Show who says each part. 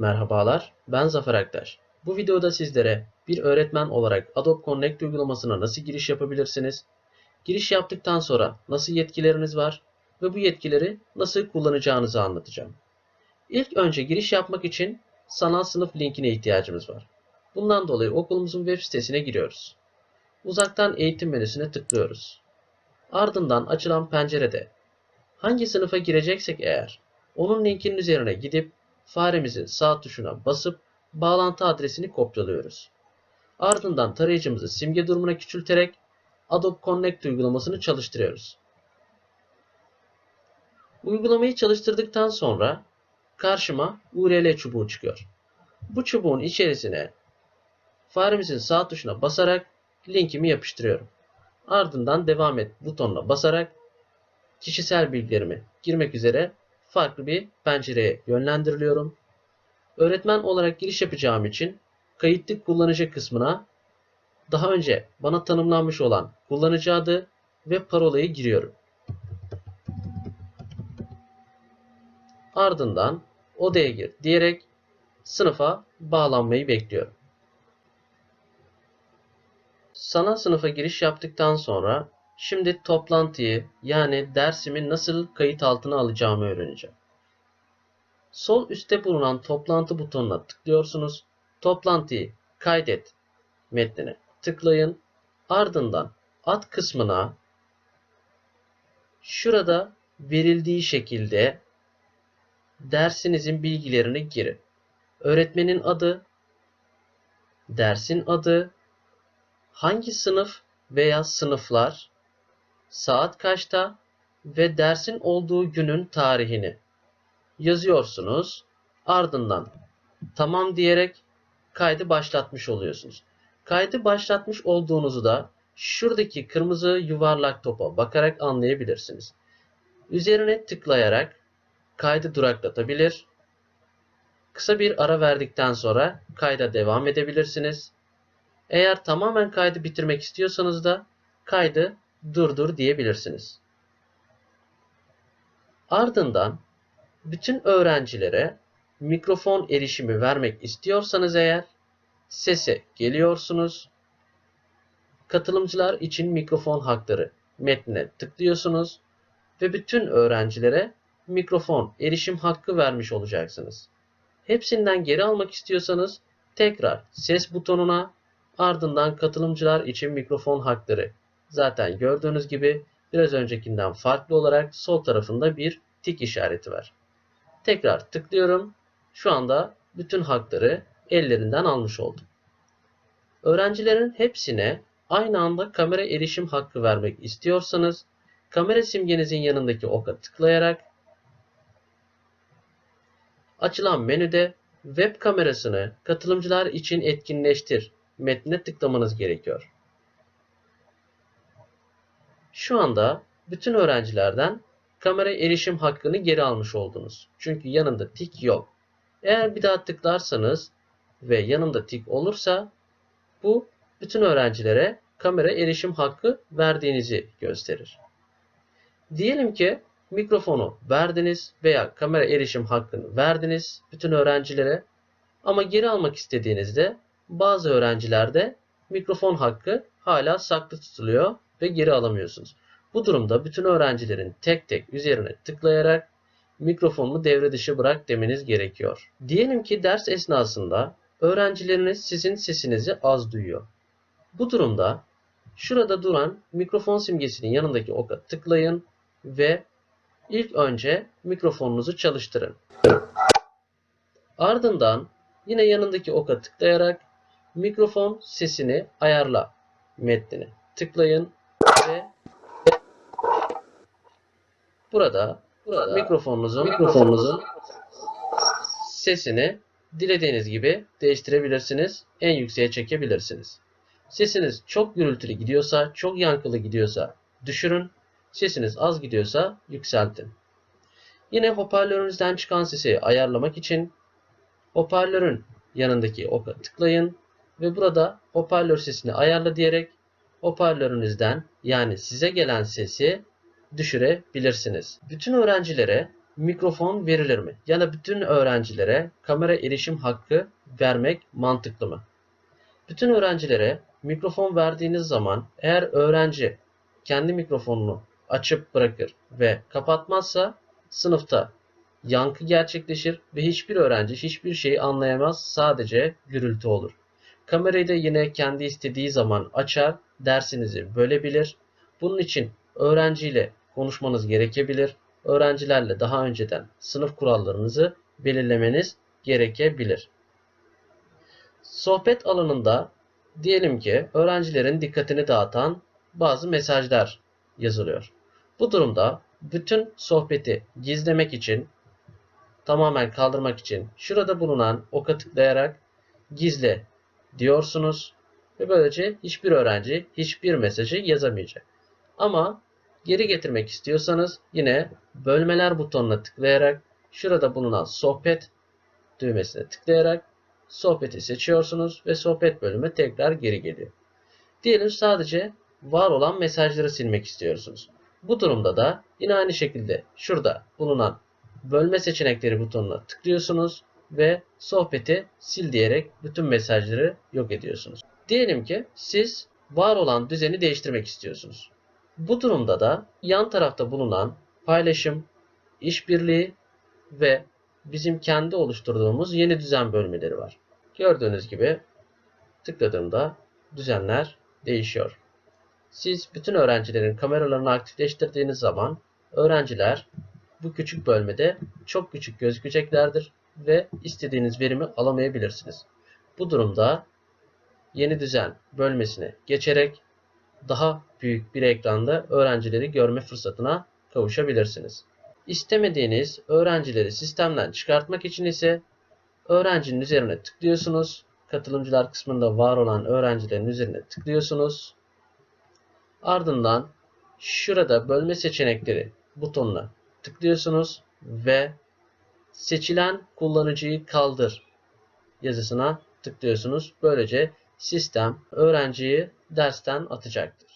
Speaker 1: Merhabalar, ben Zafer Aktaş. Bu videoda sizlere bir öğretmen olarak Adobe Connect uygulamasına nasıl giriş yapabilirsiniz, giriş yaptıktan sonra nasıl yetkileriniz var ve bu yetkileri nasıl kullanacağınızı anlatacağım. İlk önce giriş yapmak için sanal sınıf linkine ihtiyacımız var. Bundan dolayı okulumuzun web sitesine giriyoruz. Uzaktan eğitim menüsüne tıklıyoruz. Ardından açılan pencerede hangi sınıfa gireceksek eğer onun linkinin üzerine gidip faremizin sağ tuşuna basıp bağlantı adresini kopyalıyoruz. Ardından tarayıcımızı simge durumuna küçülterek Adobe Connect uygulamasını çalıştırıyoruz. Uygulamayı çalıştırdıktan sonra karşıma URL çubuğu çıkıyor. Bu çubuğun içerisine faremizin sağ tuşuna basarak linkimi yapıştırıyorum. Ardından devam et butonuna basarak kişisel bilgilerimi girmek üzere farklı bir pencereye yönlendiriliyorum. Öğretmen olarak giriş yapacağım için kayıtlı kullanıcı kısmına daha önce bana tanımlanmış olan kullanıcı adı ve parolayı giriyorum. Ardından odaya gir diyerek sınıfa bağlanmayı bekliyorum. Sanal sınıfa giriş yaptıktan sonra şimdi toplantıyı yani dersimi nasıl kayıt altına alacağımı öğreneceğim. Sol üstte bulunan toplantı butonuna tıklıyorsunuz. Toplantıyı kaydet metnine tıklayın. Ardından ad kısmına şurada verildiği şekilde dersinizin bilgilerini girin. Öğretmenin adı, dersin adı, hangi sınıf veya sınıflar, saat kaçta ve dersin olduğu günün tarihini yazıyorsunuz. Ardından tamam diyerek kaydı başlatmış oluyorsunuz. Kaydı başlatmış olduğunuzu da şuradaki kırmızı yuvarlak topa bakarak anlayabilirsiniz. Üzerine tıklayarak kaydı duraklatabilir. Kısa bir ara verdikten sonra kayda devam edebilirsiniz. Eğer tamamen kaydı bitirmek istiyorsanız da kaydı durdur diyebilirsiniz. Ardından bütün öğrencilere mikrofon erişimi vermek istiyorsanız eğer sese geliyorsunuz. Katılımcılar için mikrofon hakları metnine tıklıyorsunuz ve bütün öğrencilere mikrofon erişim hakkı vermiş olacaksınız. Hepsinden geri almak istiyorsanız tekrar ses butonuna ardından katılımcılar için mikrofon hakları. Zaten gördüğünüz gibi biraz öncekinden farklı olarak sol tarafında bir tik işareti var. Tekrar tıklıyorum. Şu anda bütün hakları ellerinden almış oldum. Öğrencilerin hepsine aynı anda kamera erişim hakkı vermek istiyorsanız kamera simgenizin yanındaki oka tıklayarak açılan menüde web kamerasını katılımcılar için etkinleştir metnine tıklamanız gerekiyor. Şu anda bütün öğrencilerden kamera erişim hakkını geri almış oldunuz. Çünkü yanında tik yok. Eğer bir daha tıklarsanız ve yanında tik olursa bu bütün öğrencilere kamera erişim hakkı verdiğinizi gösterir. Diyelim ki mikrofonu verdiniz veya kamera erişim hakkını verdiniz bütün öğrencilere ama geri almak istediğinizde bazı öğrencilerde mikrofon hakkı hala saklı tutuluyor ve geri alamıyorsunuz. Bu durumda bütün öğrencilerin tek tek üzerine tıklayarak mikrofonunu devre dışı bırak demeniz gerekiyor. Diyelim ki ders esnasında öğrencileriniz sizin sesinizi az duyuyor. Bu durumda şurada duran mikrofon simgesinin yanındaki oka tıklayın ve ilk önce mikrofonunuzu çalıştırın. Ardından yine yanındaki oka tıklayarak mikrofon sesini ayarla metnine tıklayın ve burada, burada mikrofonunuzun, mikrofonunuzun sesini dilediğiniz gibi değiştirebilirsiniz. En yükseğe çekebilirsiniz. Sesiniz çok gürültülü gidiyorsa, çok yankılı gidiyorsa düşürün. Sesiniz az gidiyorsa yükseltin. Yine hoparlörünüzden çıkan sesi ayarlamak için hoparlörün yanındaki oka tıklayın ve burada hoparlör sesini ayarla diyerek hoparlörünüzden yani size gelen sesi düşürebilirsiniz. Bütün öğrencilere mikrofon verilir mi? Ya da bütün öğrencilere kamera erişim hakkı vermek mantıklı mı? Bütün öğrencilere mikrofon verdiğiniz zaman eğer öğrenci kendi mikrofonunu açıp bırakır ve kapatmazsa sınıfta yankı gerçekleşir ve hiçbir öğrenci hiçbir şeyi anlayamaz sadece gürültü olur. Kamerayı da yine kendi istediği zaman açar, dersinizi bölebilir. Bunun için öğrenciyle konuşmanız gerekebilir. Öğrencilerle daha önceden sınıf kurallarınızı belirlemeniz gerekebilir. Sohbet alanında diyelim ki öğrencilerin dikkatini dağıtan bazı mesajlar yazılıyor. Bu durumda bütün sohbeti gizlemek için tamamen kaldırmak için şurada bulunan oka tıklayarak gizle diyorsunuz ve böylece hiçbir öğrenci hiçbir mesajı yazamayacak. Ama geri getirmek istiyorsanız yine bölmeler butonuna tıklayarak şurada bulunan sohbet düğmesine tıklayarak sohbeti seçiyorsunuz ve sohbet bölümü tekrar geri geliyor. Diyelim sadece var olan mesajları silmek istiyorsunuz. Bu durumda da yine aynı şekilde şurada bulunan bölme seçenekleri butonuna tıklıyorsunuz ve sohbeti sil diyerek bütün mesajları yok ediyorsunuz. Diyelim ki siz var olan düzeni değiştirmek istiyorsunuz. Bu durumda da yan tarafta bulunan paylaşım, işbirliği ve bizim kendi oluşturduğumuz yeni düzen bölmeleri var. Gördüğünüz gibi tıkladığımda düzenler değişiyor. Siz bütün öğrencilerin kameralarını aktifleştirdiğiniz zaman öğrenciler bu küçük bölmede çok küçük gözükeceklerdir ve istediğiniz verimi alamayabilirsiniz. Bu durumda yeni düzen bölmesine geçerek daha büyük bir ekranda öğrencileri görme fırsatına kavuşabilirsiniz. İstemediğiniz öğrencileri sistemden çıkartmak için ise öğrencinin üzerine tıklıyorsunuz. Katılımcılar kısmında var olan öğrencilerin üzerine tıklıyorsunuz. Ardından şurada bölme seçenekleri butonuna tıklıyorsunuz ve seçilen kullanıcıyı kaldır yazısına tıklıyorsunuz. Böylece sistem öğrenciyi dersten atacaktır.